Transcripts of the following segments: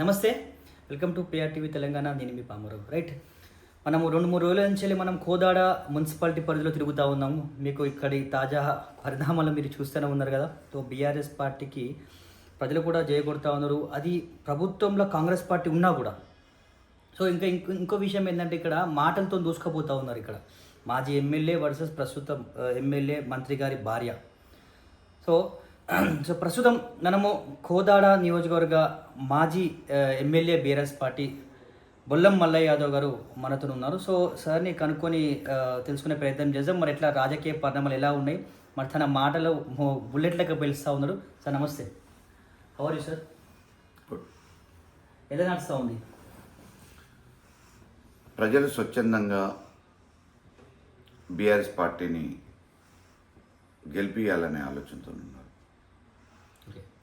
నమస్తే welcome to PR TV Telangana నేను మీ పామరావు. రైట్ మనము రెండు మూడు రోజుల నుంచి మనం కోదాడ మున్సిపాలిటీ పరిధిలో తిరుగుతూ ఉన్నాము. మీకు ఇక్కడి తాజా పరిణామాలు మీరు చూస్తూనే ఉన్నారు కదా. సో బీఆర్ఎస్ పార్టీకి ప్రజలు కూడా జయకొడతా ఉన్నారు. అది ప్రభుత్వంలో కాంగ్రెస్ పార్టీ ఉన్నా కూడా. సో ఇంకా ఇంకో ఇంకో విషయం ఏంటంటే ఇక్కడ మాటలతో దూసుకుపోతూ ఉన్నారు ఇక్కడ. మాజీ ఎమ్మెల్యే వర్సెస్ ప్రస్తుతం ఎమ్మెల్యే మంత్రి గారి భార్య. సో సో ప్రస్తుతం మనము కోదాడ నియోజకవర్గ మాజీ MLA BRS party Bollam Mallaiah Yadav garu మనతో ఉన్నారు. సో సార్ని కనుక్కొని తెలుసుకునే ప్రయత్నం చేద్దాం. మరి ఎట్లా రాజకీయ పరిణామాలు ఎలా ఉన్నాయి? మరి తన మాటలు మో- బుల్లెట్ లెక్క పిలుస్తూ ఉన్నాడు. సార్ నమస్తే. హవర్ యూ సార్ ఎలా నడుస్తూ ఉంది? ప్రజలు స్వచ్ఛందంగా బీఆర్ఎస్ పార్టీని గెలిపియాలనే ఆలోచనతో ఉన్నారు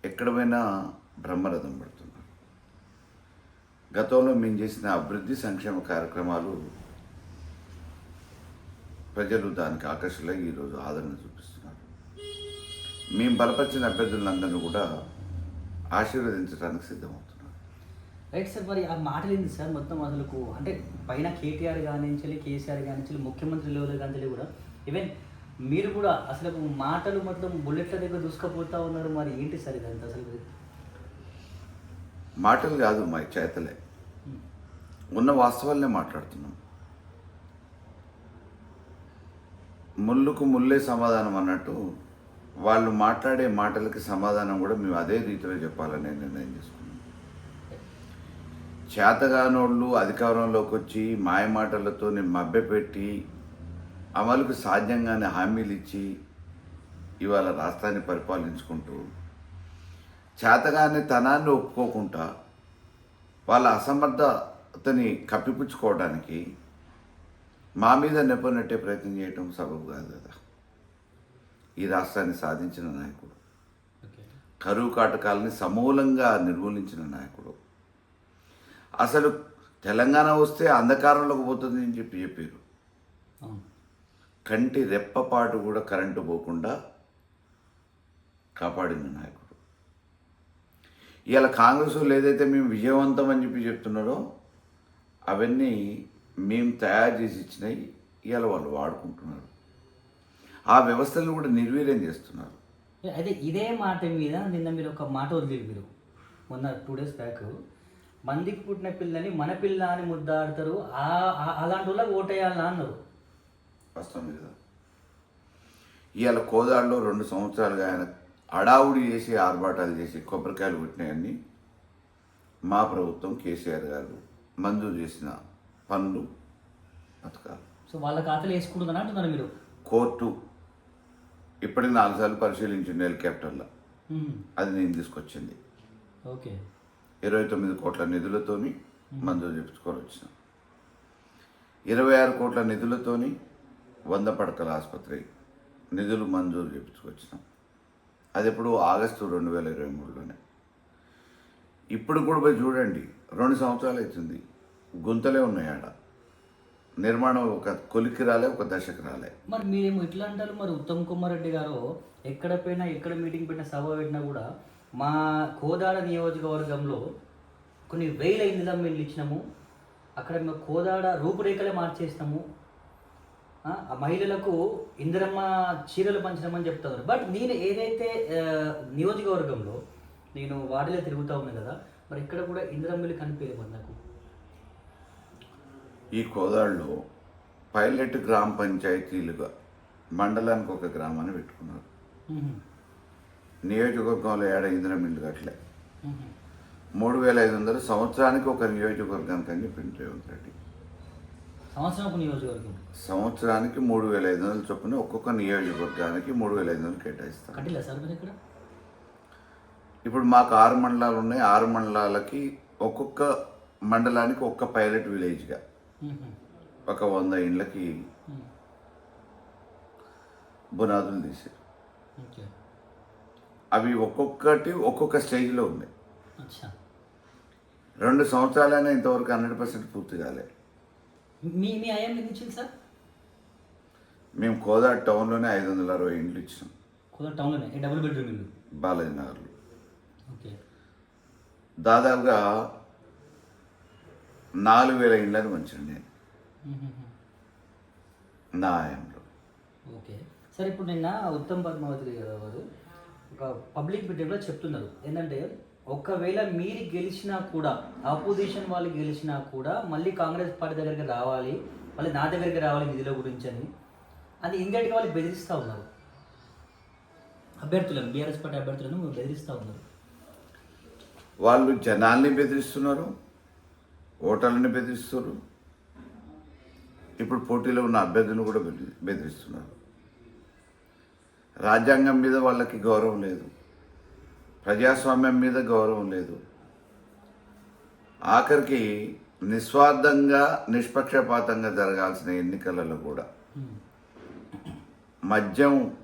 ఎక్కడ పోయినా బ్రహ్మరథం పడుతున్నారు గతంలో మేము చేసిన అభివృద్ధి సంక్షేమ కార్యక్రమాలు ప్రజలు దానికి ఆకర్షితులై ఈరోజు ఆదరణ చూపిస్తున్నారు. మేము బలపరిచిన అభ్యర్థులందరినీ కూడా ఆశీర్వదించడానికి సిద్ధమవుతున్నారు రైట్ సార్ మరి ఆ మాటలు సార్? మొత్తం అసలు అంటే పైన కేటీఆర్ కానించాలి కేసీఆర్ కానించాలి ముఖ్యమంత్రి లెవెల్ కానించాలి కూడా ఈవెన్ మీరు కూడా అసలు మాటలు మొత్తం బుల్లెట్ల దగ్గర దూసుకుపోతా ఉన్నారు మరి ఏంటి సార్ ఇదంతా అసలు? మాటలు కాదు మా చేతలే. ఉన్న వాస్తవాలనే మాట్లాడుతున్నాం. ముళ్ళుకు ముల్లే సమాధానం అన్నట్టు వాళ్ళు మాట్లాడే మాటలకి సమాధానం కూడా మేము అదే రీతిలో చెప్పాలని నిర్ణయం చేసుకున్నాం చేతగానోళ్ళు అధికారంలోకి వచ్చి మాయ మాటలతో మభ్యపెట్టి అమలుకు సాధ్యంగానే హామీలు ఇచ్చి ఇవాళ రాష్ట్రాన్ని పరిపాలించుకుంటూ చేతగానే తనాన్ని ఒప్పుకోకుండా వాళ్ళ అసమర్థతని కప్పిపుచ్చుకోవడానికి మా మీద నెప్పనట్టే ప్రయత్నం చేయటం సబబు కాదు కదా. ఈ రాష్ట్రాన్ని సాధించిన నాయకుడు కరువు కాటకాలని సమూలంగా నిర్మూలించిన నాయకుడు. అసలు తెలంగాణ వస్తే అంధకారంలోకి పోతుంది అని చెప్పి చెప్పారు. కంటి రెప్పపాటు కూడా కరెంటు పోకుండా కాపాడింది నాయకుడు. ఇవాళ కాంగ్రెస్ ఏదైతే మేము విజయవంతం అని చెప్పి చెప్తున్నారో అవన్నీ మేము తయారు చేసి ఇచ్చినాయి ఇవాళ వాళ్ళు వాడుకుంటున్నారు. ఆ వ్యవస్థలను కూడా నిర్వీర్యం చేస్తున్నారు. అయితే ఇదే మాట మీద నిన్న మీరు ఒక మాట వదిలేదు మీరు. మొన్న టూ డేస్ బ్యాక్ మందికి పుట్టిన పిల్లని మన పిల్ల అని ముద్దాడతారు అలాంటి వాళ్ళకి ఓటేయాలని అన్నారు. వాస్తవం కదా ఇవాళ కోదాడులో రెండు సంవత్సరాలుగా ఆయన అడావుడి చేసి ఆర్భాటాలు చేసి కొబ్బరికాయలు కొట్టినాయన్ని మా ప్రభుత్వం కేసీఆర్ గారు మంజూరు చేసిన పనులు పథకాలు సో వాళ్ళ ఖాతాలు వేసుకుంటుందని అంటున్నారు మీరు? కోర్టు ఇప్పటికి నాలుగు సార్లు పరిశీలించింది హెలికాప్టర్లో. అది నేను తీసుకొచ్చింది. ఓకే. ఇరవై తొమ్మిది కోట్ల నిధులతోని మంజూరు చేపించుకొని వచ్చినాం. ఇరవై ఆరు కోట్ల నిధులతోని వంద పడకల ఆసుపత్రి నిధులు మంజూరు చేయించుకొచ్చినాం అది ఎప్పుడు ఆగస్టు రెండు వేల ఇరవై మూడులోనే. ఇప్పుడు కూడా పోయి చూడండి రెండు సంవత్సరాలు అవుతుంది. గుంతలే ఉన్నాయి ఆడ. నిర్మాణం ఒక కొలికి రాలే ఒక దశకు రాలే. మరి మీరేమో ఇట్లా అంటారు? మరి ఉత్తమ్ కుమార్ రెడ్డి గారు ఎక్కడ పోయినా ఎక్కడ మీటింగ్ పెట్టినా సభ పెట్టినా కూడా మా కోదాడ నియోజకవర్గంలో కొన్ని వేల ఇందులో మేము ఇచ్చినాము. అక్కడ మేము కోదాడ రూపురేఖలే మార్చేసినాము. ఆ మహిళలకు ఇందిరమ్మ చీరలు పంచడమని చెప్తారు. బట్ నేను ఏదైతే నియోజకవర్గంలో నేను వాటిలో తిరుగుతూ ఉన్నాను కదా మరి ఇక్కడ కూడా ఇందిరమ్మలు కనిపించలేదు నాకు. ఈ కోదాడులో పైలట్ గ్రామ పంచాయతీలుగా మండలానికి ఒక గ్రామాన్ని పెట్టుకున్నారు. నియోజకవర్గంలో ఏడ ఇల్లు కట్టలే. మూడు వేల ఐదు వందలు సంవత్సరానికి ఒక నియోజకవర్గానికి అని చెప్పింది రేవంత్ రెడ్డి సంవత్సరం ఒక నియోజకవర్గం? సంవత్సరానికి మూడు వేల ఐదు వందలు చొప్పున ఒక్కొక్క నియోజకవర్గానికి మూడు వేల ఐదు వందలు కేటాయిస్తాం కట్టిలా సార్ మీరు ఇక్కడ? ఇప్పుడు మాకు ఆరు మండలాలు ఉన్నాయి. ఆరు మండలాలకి ఒక్కొక్క మండలానికి ఒక్క పైలట్ విలేజ్గా. ఒక వంద ఇండ్లకి. బునాదులు ఓకే. అవి ఒక్కొక్కటి ఒక్కొక్క స్టేజ్లో ఉన్నాయి. రెండు సంవత్సరాలైనా ఇంతవరకు హండ్రెడ్ పర్సెంట్ పూర్తి కాలే. మీ మీ అయ్యం ఎందుకు ఇచ్చింది సార్? మేము కోదాడ్ టౌన్లోనే ఐదు వందల అరవై ఇండ్లు ఇచ్చినాం. కుదర టౌన్లోనే? ఏ డబుల్ బెడ్రూమ్ ఇల్లు బాలాజీ నగర్లో ఓకే. దాదాపుగా నాలుగు వేల ఇండ్లను మంచిగా నేను. నా హయాంలో ఓకే. సరే ఇప్పుడు నిన్న ఉత్తమ్ పద్మావతి గారు ఒక పబ్లిక్ మీటింగ్లో చెప్తున్నారు. ఏంటంటే ఒకవేళ మీరు గెలిచినా కూడా ఆపోజిషన్ వాళ్ళు గెలిచినా కూడా మళ్ళీ కాంగ్రెస్ పార్టీ దగ్గరికి రావాలి మళ్ళీ నా దగ్గరికి రావాలి నిధుల గురించి అని అది ఇండియట్గా వాళ్ళు బెదిరిస్తూ ఉన్నారు. అభ్యర్థులను బీఆర్ఎస్ పార్టీ అభ్యర్థులను బెదిరిస్తూ ఉన్నారు. వాళ్ళు జనాల్ని బెదిరిస్తున్నారు ఓటర్లని బెదిరిస్తున్నారు ఇప్పుడు పోటీలో ఉన్న అభ్యర్థులను కూడా బెదిరిస్తున్నారు. రాజ్యాంగం మీద వాళ్ళకి గౌరవం లేదు. ప్రజాస్వామ్యం మీద గౌరవం లేదు. ఆఖరికి నిస్వార్థంగా నిష్పక్షపాతంగా జరగాల్సిన ఎన్నికలలో కూడా. మద్యం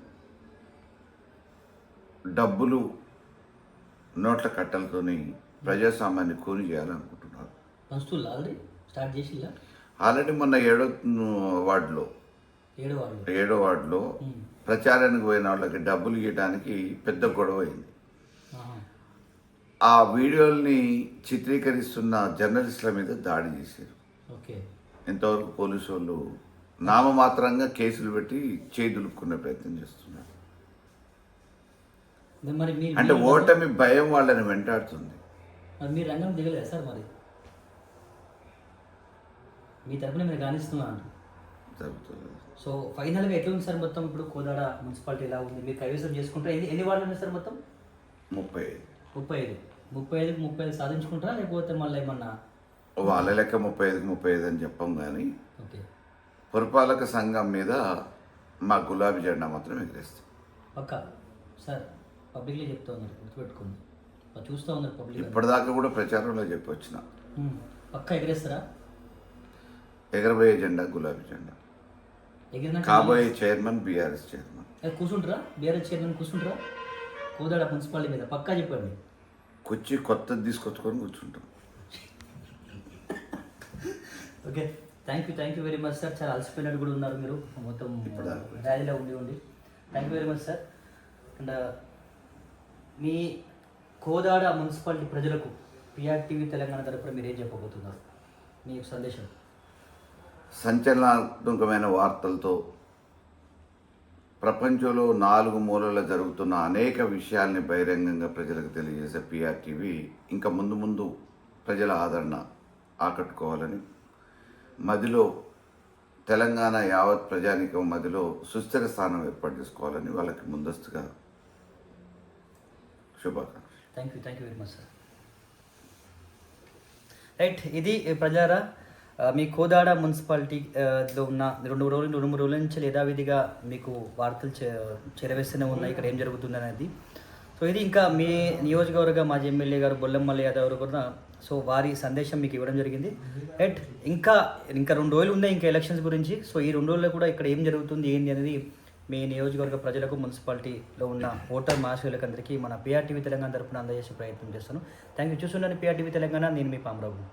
డబ్బులు నోట్ల కట్టలతోని ప్రజాస్వామ్యాన్ని కూని చేయాలనుకుంటున్నారు. ఆల్రెడీ? మొన్న ఏడో వార్డులో ఏడు వార్డులో. ప్రచారానికి పోయిన వాళ్ళకి డబ్బులు ఇవ్వడానికి పెద్ద గొడవ అయింది. ఆ వీడియోల్ని చిత్రీకరిస్తున్న జర్నలిస్టుల మీద దాడి చేశారు. ఓకే. ఇంతవరకు పోలీసు వాళ్ళు నామమాత్రంగా కేసులు పెట్టి చేదులుక్కునే ప్రయత్నం చేస్తున్నారు. అంటే ఓటమి భయం వాళ్ళని వెంటాడుతుంది. మరి మీరు రంగం దిగలేదు సార్ మరి? మీ తరపున మీరు గానిస్తున్నాను జరుగుతుంది. సో ఫైనల్గా ఎట్లా ఉంది సార్ మొత్తం ఇప్పుడు కోదాడ మున్సిపాలిటీ ఎలా ఉంది? మీరు కైవసం చేసుకుంటారా ఎన్ని ఎన్ని వార్డులు ఉన్నాయి సార్ మొత్తం? ముప్పై ఐదు. ముప్పై ఐదు. ముప్పై ఐదుకి ముప్పై ఐదు సాధించుకుంటారా? లేకపోతే మళ్ళీ ఏమన్నా వాళ్ళ లెక్క ముప్పై ఐదుకి ముప్పై ఐదు అని చెప్పం కానీ ఓకే. పురపాలక సంఘం మీద మా గులాబీ జెండా మాత్రం ఎగిరేస్తాం. పక్క. సార్ పబ్లిక్లీ చెప్తా ఉన్నారు గుర్తుపెట్టుకోండి. చూస్తూ ఉన్నారు పబ్లిక్ ఇప్పటిదాకా కూడా ప్రచారంలో చెప్పి వచ్చిన పక్క ఎగరేస్తారా? ఎగరబోయే జెండా గులాబీ జెండా. కాబోయే చైర్మన్ బీఆర్ఎస్ చైర్మన్. కూర్చుంటారా? బీఆర్ఎస్ చైర్మన్ కూర్చుంటారా? కోదాడ మున్సిపాలిటీ మీద. పక్కా చెప్పండి. కుర్చీ కొత్తది తీసుకొచ్చుకొని కూర్చుంటాం. Okay. Thank you thank you very much sir చాలా అలసిపోయినట్టు కూడా ఉన్నారు మీరు. మొత్తం ర్యాలీలో ఉండి ఉండి. Thank you very much sir and me Kodad municipality ప్రజలకు పిఆర్టీవీ తెలంగాణ తరపున మీరు ఏం చెప్పబోతున్నారు? మీ సందేశం. సంచలనాత్మకమైన వార్తలతో ప్రపంచంలో నాలుగు మూలల జరుగుతున్న అనేక విషయాల్ని బహిరంగంగా ప్రజలకు తెలియజేసే పిఆర్టీవీ ఇంకా ముందు ముందు ప్రజల ఆదరణ ఆకట్టుకోవాలని. మదిలో తెలంగాణ యావత్ ప్రజానికం మదిలో సుస్థిర స్థానం ఏర్పాటు చేసుకోవాలని వాళ్ళకి ముందస్తుగా శుభాకాంక్షలు. Thank you thank you very much sir right ఇది ప్రజారా మీ కోదాడ మున్సిపాలిటీ లో ఉన్న రెండు రోజులు రెండు మూడు రోజుల నుంచి యథావిధిగా మీకు వార్తలు చే చేరవేస్తూనే ఉన్నాయి. ఇక్కడ ఏం జరుగుతుంది అనేది. సో ఇది ఇంకా మీ నియోజకవర్గ మాజీ ఎమ్మెల్యే గారు బొల్లెమ్మల్లి యాదవ్ కూడా సో వారి సందేశం మీకు ఇవ్వడం జరిగింది. ఎట్ ఇంకా ఇంకా రెండు రోజులు ఉన్నాయి ఇంకా ఎలక్షన్స్ గురించి. సో ఈ రెండు రోజుల్లో కూడా ఇక్కడ ఏం జరుగుతుంది ఏంటి అనేది మీ నియోజకవర్గ ప్రజలకు మున్సిపాలిటీలో ఉన్న ఓటర్ మహాశయులకు అందరికీ మన పిఆర్టీవీ తెలంగాణ తరపున అందజేసే ప్రయత్నం చేస్తాను. థ్యాంక్ యూ చూస్తున్నాను పిఆర్టీవీ తెలంగాణ నేను మీ పామరావు.